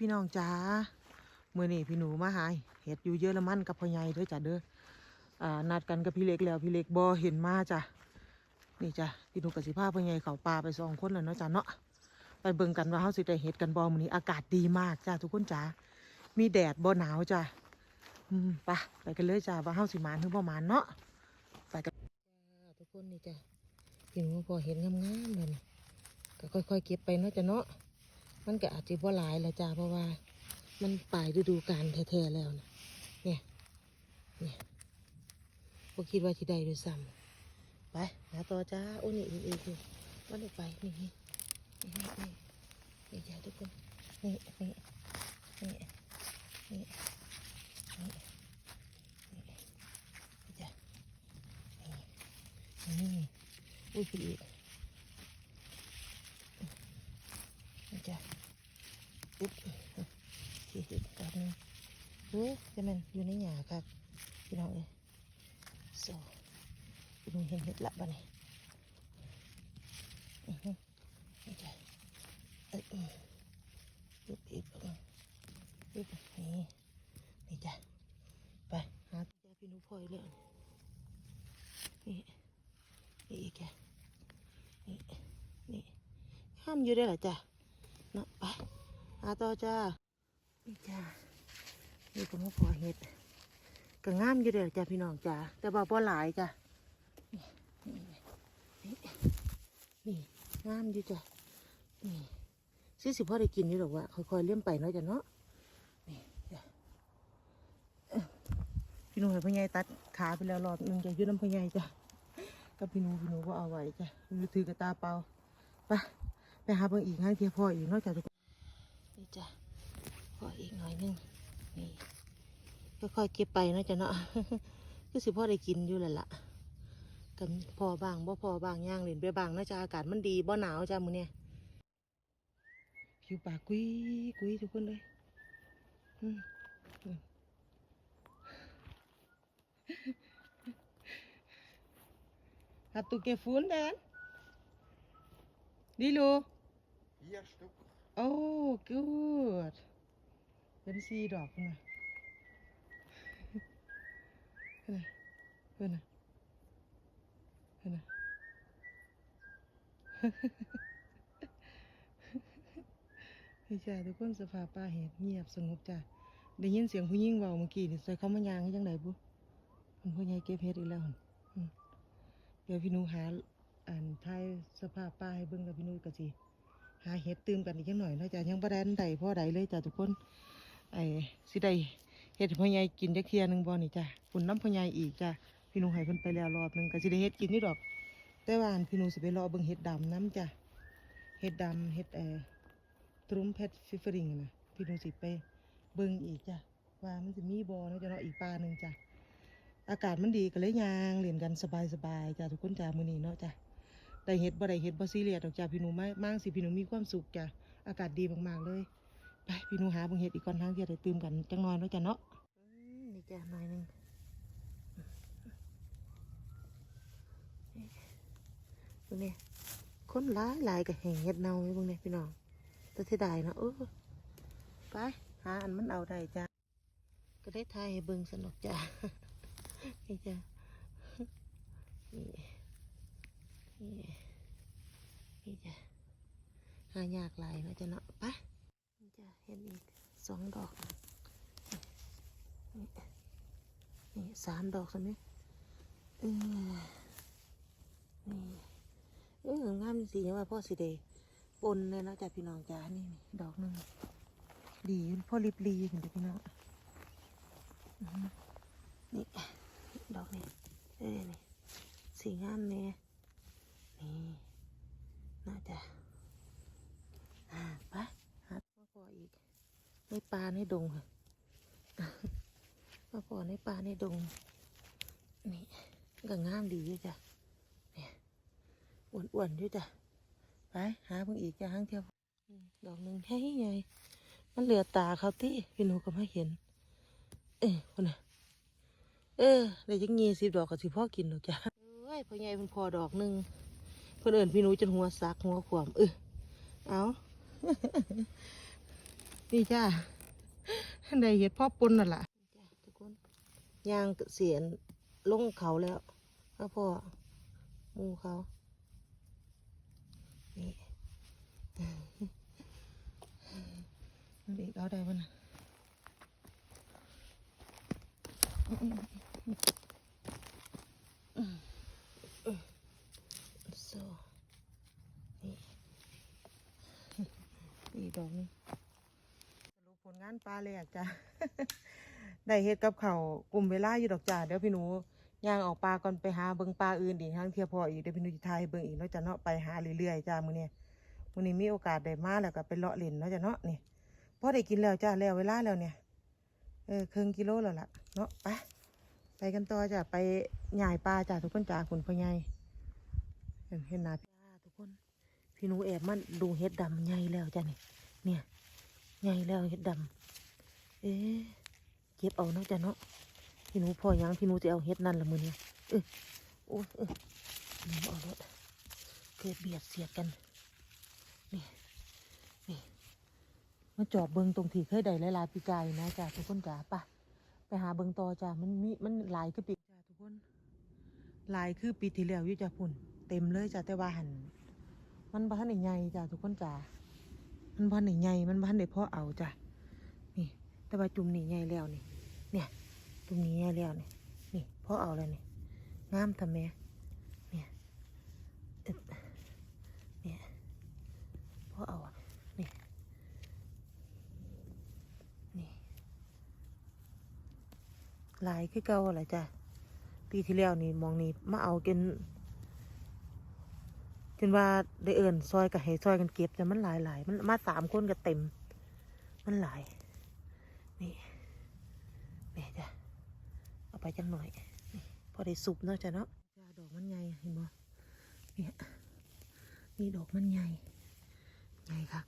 พี่น้องจ้าเมื่อนี้พี่หนูมาหายเห็ดอยู่เยอรมันกับพ่อใหญ่เด้วยจ้ะเด้ออ่านัดกันกับพี่เล็กแล้วพี่เล็กบอเห็นมาจ้ะนี่จ้ะพี่หนูกับสิพาพ่อใหญ่เขาป่าไปสองคนแล้วเนาะจ้ะเนาะไปเบิ่งกันว่าเขาสิได้เห็ดกันบอมื้อนี้อากาศดีมากจ้ะทุกคนจ้ามีแดดบ่หนาวจ้ะอืมไปไปกันเลยจ้ะว่าเฮาสิมานหรือบ่มานเนาะไปกันจ้าทุกคนนี่จ้ะพี่หนูพอเห็นงามๆแล้วนี่ก็ค่อยๆเก็บไปเนาะจ้ะเนาะ มันก็อาจจะบ่หลายละจ้าเพราะว่า มันปลายฤดูกาลแท้ๆแล้วนะเนี่ยเนี่ยบ่คิดว่าที่ใดด้วยซ้ำไปหาต่อจ้าโอ้นี่นี่นี่นี่วันนี้ไปนี่นี่นี่นี่นี่นี่จ้าทุกคนนี่นี่นี่นี่นี่นี่จ้านี่นี่อุ้ยพี่อีกนี่จ้า ปุ๊บสี่สิบกับหนึงเฮ้ยจะมันอยู่ในหยาครับพี่น้องเอ้ยโซ่พี่น้องเห็นเห็ดละบ้านี่อือฮึนี่จ้ะเอ้ยปุ๊บอีกปุ๊บปุ๊บนี่นี่จ้ะไปหาจ้าพี่นุพลอยเลยนี่นี่อีกแกนี่นี่ห้ามอยู่ได้หรอจ้ะเนาะไป อาต่อจ้านี่จ้านี่ก็มาพอเห็ดก็งามอยู่เด้อจ้าพี่น้องจ้าแต่ว่าพอหลายจ้านี่นี่งามอยู่จ้านี่สิสิพ่อได้กินอยู่หรอกว่าค่อยๆเลี้ยมไปเนาะจ้ะเนาะนี่จ้าพี่นุ่มให้พ่อใหญ่ตัดขาไปแล้วรอบนึงจะยืดน้ำพ่อใหญ่จ้ากับพี่หนูพี่หนูก็เอาไว้จ้าพี่หนูถือกระตาเปล่าไปไปหาเบิ่งอีกห้างเทียพ่ออีกนอกจากทุก จ้ะพออีกหน่อยนึงนี่ค่อยๆเก็บไปนะจ้ะเนาะคือสิพ่อได้กินอยู่แหละล่ะกันพอบางบ่พอบางย่างเล่นไปบางนะจ้ะอากาศมันดีบ่หนาวจ้ะมื้อเนี้ยผิวปากกุยกุยทุกคนเลยอืมอืม Hast du gefunden? Lilo? Vier Stück. โอ้ good เป็นสีดอกนะเพื่อนนะเพื่อนนะเพื่อนนะนี่จ้าทุกคนสภาพป่าเห็ดเงียบสงบจ้ะได้ยินเสียงผู้หญิงเบาเมื่อกี้นี่ใส่เขามายางให้จังไดบุเพิ่นผู้ใหญ่เก็บเห็ดอีกแล้วเดี๋ยวพี่นูหาอ่านท้ายสภาพป่าให้เบิ่งกับพี่นูกะสิ หาเห็ดตื่มกันอีกจังหน่อยนาะจ้ะยังบ่ได้อันใดพ่อใดเลยจ้ะทุกคนไอ้สิได้เฮ็ดพ่อใหญ่กินจักเทียหนึ่งบ่นี่จ้ะฝุ่นน้ำพ่อใหญ่อีกจ้ะพี่หนูให้เพิ่นไปแล้วรอบหนึ่งก็สิได้เฮ็ดกินนี่ดอก แต่ว่านพี่หนูสิไปรอเบิ่งเห็ดดำน้ำจ้ะเห็ดดำเห็ดเอ่อทรุมเพชรฟิฟริงนะพี่หนูสิไปเบิ่งอีกจ้ะว่ามันสิมีบ่เนะจ้ะเนาะอีกปลาหนึ่งจ้ะอากาศมันดีก็เลยยางเล่นกันสบายๆจ้ะทุกคนจ้ะมื้อนี้เนาะจ้ะ ได้เฮ็ดบ่ได้เฮ็ดบ่ซีเรียสดอกจ้าพี่หนูมามั่งสิพี่หนูมีความสุขจ้ะอากาศดีมากๆเลย ไปพี่หนูหาบิ่งเฮ็ดอีกก่อนทางที่จะได้ตื่มกันจังนอยเนาะจ้ะเนาะนี่จ้ะหน่อยหนึงเบิ่งนี่คนหลายหลายก็แห่เฮ็ดเน่าอยู่เบิ่งนี่พี่น้องแต่เสียดายเนาะเออไปหาอันมันเอาได้จ้ะก็ได้ทายให้เบิ่งสนุกจ้ะนี่จ้ะนี่นี่ี่จ้ะหายากหลายเนาะจ้ะเนาะปะนี่จะเห็นอีกสองดอกนี่นี่สามดอกสิไหมเออนี่เอองามสีว่าพ่อสิเดปนเลยเนาะจ้ะพี่น้องจ้านี่นี่ดอกหนึ่งดีพ่อริบลีเห็นจ้ะพี่น้องนี่ดอกนี้เอ้ยนี่สีงามเนี่ย นี่น่าจะอ่าไปหามาพออีก ในป่าในดงค่ะมาพอในป่าในดง นี่ก็งามดีอยู่จ้ะเนี่ยอ้วนๆอยู่จ้ะ ไปหาเพิ่งอีกจ้ะห้างเที่ยวดอกหนึ่งใช่ไงมันเหลือตาเขาที่พี่หนูก็ไม่เห็น เอ้ยคนน่ะเออได้ยังงี้สิบดอกกับสิพ่อกินหรอกจ้ะเอ้ยพ่อใหญ่เป็นพอดอกหนึ่งเพื่นเอินพี่หนูจนหัวซักหัวขวมเออเอา นี่จ้าได้เห็ดพ่อปนนั่นล่ะจ้าทุกคนยางเสียนลงเขาแล้วแล้วพ่อหมูเขา นี่มันอีกเอาได้ปะนะโซ่นี่อีกดอกหนึงส ปลานปลาเลยอะจ้ะ ได้เฮ็ดกับเขากลุ่มเวลาอยู่ดอกจ้าเดี๋ยวพี่หนูย่างออกปลาก่อนไปหาเบิ่งปลาอื่นอีกทางเทียพออีกเดี๋ยวพี่หนูจะทายเบิ่งอีกเนาะจ้ะเนาะไปหาเรื่อยๆจ้ามื้อนี้มื้อนี้มีโอกาสได้มาแล้วก็ไปเลาะเล่นเนาะจ้ะเนาะนี่พอได้กินแล้วจ้าแล้วเวลาแล้วเนี่ยเออครึ่งกิโลแล้วล่ะเนาะไปไปกันต่อจ้ะไปหย่ายปลาจ้าทุกคนจ้าคุณพ่อใหญ่เห็นหน้าพี่จ้าทุกคน พี่หนูแอบมันดูเห็ดดำใหญ่แล้วจ้ะนี่เนี่ยใหญ่แล้วเห็ดดำ เอ๊เก็บเอาเนาะจ้ะเนาะพี่หนูพ่อยังพี่หนูจะเอาเห็ดนั่นละมือเนี่ยเออโอ้ยเออนี่เอารถเกิดเบียดเสียดกันนี่นี่มาจอบเบิงตรงที่เคยได้หลายๆปีกายนะจ้ะทุกคนจ้าปะไปหาเบิงต่อจ้ะมันมีมันหลายคือปีจ้ะทุกคนหลายคือปีที่แล้วอยู่จ้ะพุ่นเต็มเลยจ้ะแต่ว่าหันมันบ้านไหนใหญ่จ้ะทุกคนจ้ามันบ้านไหนใหญ่มันบ้านไหนพ่อเอาจ้ะ แต่ว่าจุ่มนี่ใหญ่แล้วนี่ เนี่ยจุ่มนี้ใหญ่แล้วนี่นี่พ่อเอาแล้วนี่งามทำแม่เนี่ยอึเนี่ยพ่อเอานี่นี่หลายคือเก่าอะไรจ้ะปีที่แล้วนี่มองนี่มาเอากินจนว่าได้เอิญซอยกับให้ซอยกันเก็บแต่มันหลายหลายมันมาสามคนก็เต็ม มันหลาย นี่แม่จ้ะเอาไปจังหน่อยนี่พอได้สุกเนาะจ้ะเนาะดอกมันใหญ่เห็นบ่เนี่ยนี่ดอกมันใหญ่ใหญ่ครับ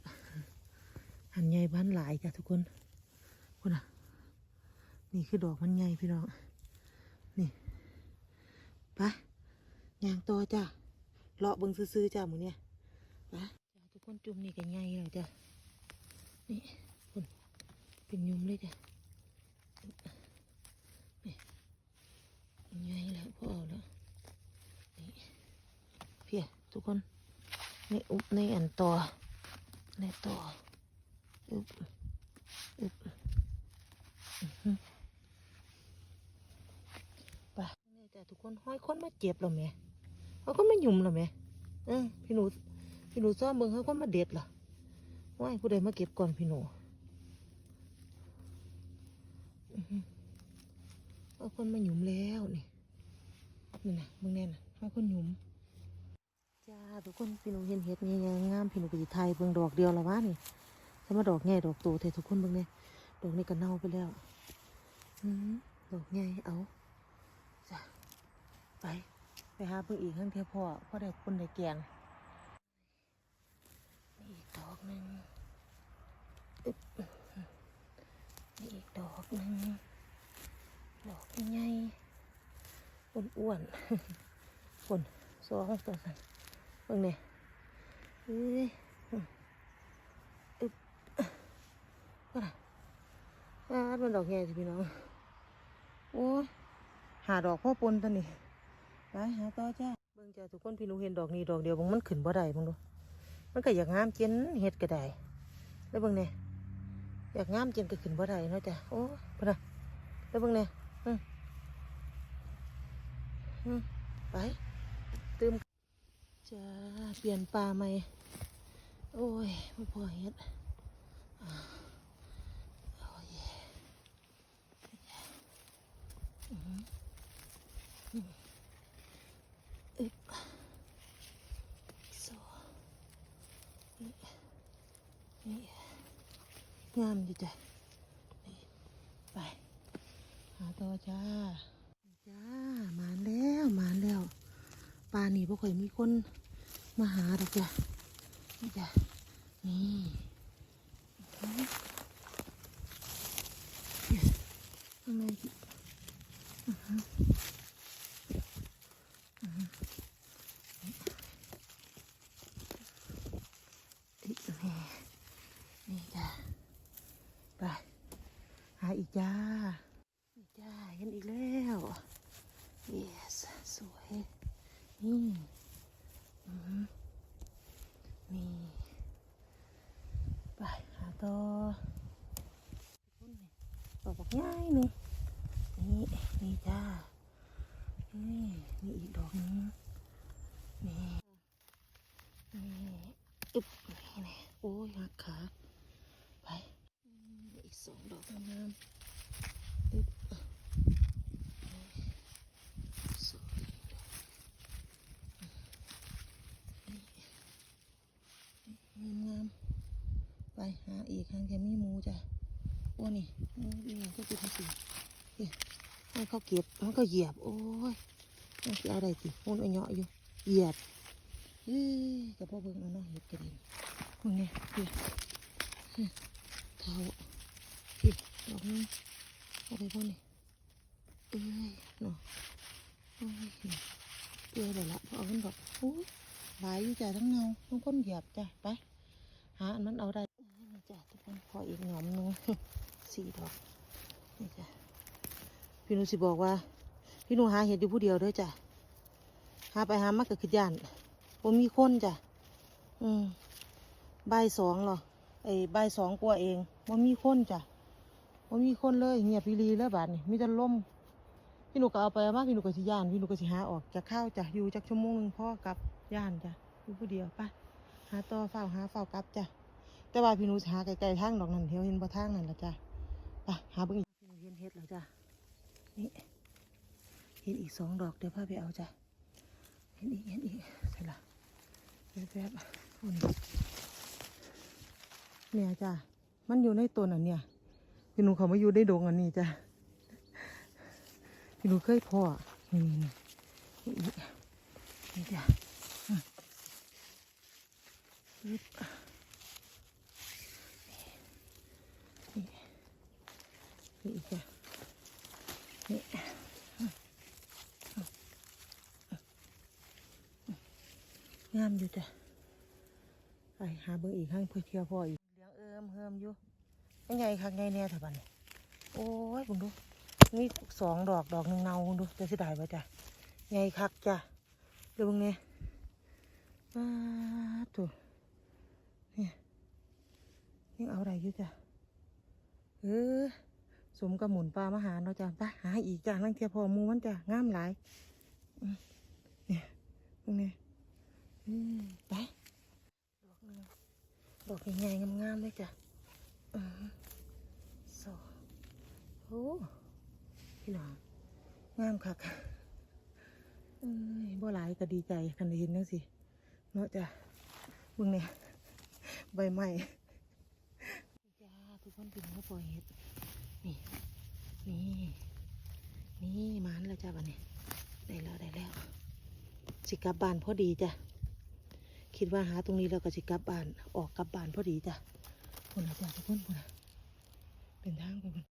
หันใหญ่บ้านหลายจ้ะทุกคนคุณอะนี่คือดอกมันใหญ่พี่น้องนี่ไปยางตัวจ้ะเลาะเบิ่งซื้อๆจ้าหมูเนี่ยนะทุกคนจุ่มนี่กันใหญ่แล้วจ้ะนี่ เป็นยุมเลยจ้ะนี่ใหญ่แล้วพอเอาแล้วนี่เพียทุกคนนี่อุบในอันต่อในต่ออึบอึบไปนี่ทุกคนห้อยคนมาเจ็บแล้วแม่เขาก็ไม่ยุ่มหรอแม่เออพี่หนูพี่หนูซ่อมเบิ่งเขาก็มาเด็ดล่ะว่าผู้ใดมาเก็บก่อนพี่หนูอื้อหือ เอาคนมาหยุมแล้วนี่นี่นะเบิ่งแน่น่ะเอาคนหยุมจ้าทุกคนพี่หนูเห็นเห็ดงามงามพี่หนูก็สิไทยเบิ่งดอกเดียวละวะนี่ถ้ามาดอกใหญ่ดอกโตเททุกคนเบิ่งเนี่ยดอกนี้ก็เน่าไปแล้วอืมดอกใหญ่เอาจ้ะไปไปหาเพิ่งอีกข้างเทียพ่อพ่อได้คนได้แกงนี่อีกดอกหนึ่งอึ๊บนี่อีกดอก หนึ่งดอกใหญ่อ้วนอ้วนๆคนสองตัวสันเบิ่งเนี่ยเอ้ยอึ๊บว่าน่ะอ่ามันดอกใหญ่สิพี่น้องโอ้หาดอกพ่อปนตัวนี้ไปหาต่อจ้าเบิ่งจ้าทุกคนพี่หนูเห็นดอกนี้ดอกเดียวบางมันขึ้นบ่ได้บางดูมันก็อยากงามเจนเห็ดก็ได้แล้วเบิ่งเนี่ย อยากงามจนก็ขึ้นบ่ได้เนาะจ้ะโอ้ปะนะแล้วเบิ่งเนี่ยอืมอืมไปตืมจ้าเปลี่ยนปลาใหม่โอ้ยไม่พอเห็ดอ่าโอ้ยอืมอึบโซ่นี่นี่ งามดีจ้ะนี่ไป หาต่อจ้า จ้า มาแล้วมาแล้วปลานี่พวกข่อยมีคนมาหาดอกจ้ะนี่จ้ะนี่ทำไมข้างในอื้อหืออื้อหือ นี่นี่จ้ะ จ้านี่จ้าเห็นอีกแล้ว yes สวย นี่อือหือนี่ไปหาต่อดอกบอกง่ายหนึ่งนี่นี่จ้านี่นี่อีกดอกหนึงนี่นี่อึบนี่แน่โอ้ยหักขาไปอืมอีกสองดอกงามๆอึบสวยนี่งามๆ ไปหาอีกทางจะมีหมูจ้ะโอ้นี่โอ้ยนี่ก็คือภาษีนี่มันเขาเก็บมันก็เหยียบ โอ้ยมันจะเอาอะไรติมันเอาเหยาะอยู่ เหยียบเอ้ยกับพ่อเบิ่งเอาเนาะเห็ดกระดิ่งมึงเนี่ยเพี่เท้าพี่ดอกนี้อาไปพ่อนี่เอ้ยเนาะโอ้ยเปื่อยเลยละพอเอาขึ้นดอกโอ้ยหลายอยู่จ้ะทั้งเงาทั้งก้นเหยียบจ้ะไปหาอันนั้นเอาได้ พออีกหน่อมนึงสี่ดอกนี่จ้ะพี่หนูสิบอกว่า พี่หนูหาเห็ดอยู่ผู้เดียวด้อจ้ะหาไปหามาก็คือย่านผมมีคนจ้ะอืมบ่ายสองหรอไอ้บ่ายสองกว่าเองว่ามีคนจ้ะว่ามีคนเลยเงียบพีรีแล้วบาดนี่มีแต่ลมพี่หนูก็เอาไปเอามาพี่หนูก็สิย่านพี่หนูก็สิหาออกจากข้าวจ้ะอยู่จากชั่วโมงหนึงพ่อกับย่านจ้ะอยู่ผู้เดียวไปหาต่อเฝ้าหาเฝ้ากลับจ้ะ แต่ว่าพี่หนูสิหาไกลๆทางดอกนั่นเที่ยวเห็นบ่ทางนั่นละจ้ะไปหาเบิ่งอีกพี่นูเห็นเฮ็ดแล้วจ้ะนี่เห็นอีกสองดอกเดี๋ยวพาไปเอาจ้ะเห็นอีกเห็นอีกใช่ละแป๊บๆอุ่นเนี่ยจ้ะมันอยู่ในต้นอันเนี่ยพี่หนูเขามาอยู่ในดงอันนี้จ้ะพี่หนูเคยพ่อนี่นี่นี่อีกนี่จ้ะอะยึดนี่นี่อีกจ้ะนี่ งาม อยู่จ้ะไปหาเบิ่งอีกข้างเพื่อเที่ยวพ่ออีกเลี้ยงเอิมเฮิมอยู่งไงคักไงแน่เถอะบันโอ้ยบุญดูนี่สองดอกดอกหนึ่งเนาบุญดูจะเสียดายป่จ้ะไงคักจ้ะเดี๋ยวเบิ่งเนี่ยป้าดตัวเนี่ยยังเอาอะไรอยู่จ้ะเออสมกับหมุนปลามาหาเนาะจ้ะไปหาอีกจ้ะนั่งเที่ยวพอมูมันจ้ะงามหลายเนี่ยเบิ่งเนี่ย ไปดอกนึงดอกใหญ่ๆงามๆเลยจ้ะอือสองโอ้พี่น้องงามคักเอ้ยบ่หลายก็ดีใจคันเห็นจังสิเนาะจ้ะเบิ่งเนี่ยใบไม้จ้าทุกคนถึงเขาปล่อยเห็ดนี่นี่นี่มันแล้วจ้ะบันนี้ได้แล้วได้แล้วสิกลับบ้านพอดีจ้ะ คิดว่าหาตรงนี้แล้วก็จะกลับบ้านออกกลับบ้านพอดีจ้ะคนละจ้ะทุกคนคนละเป็นทางไปบน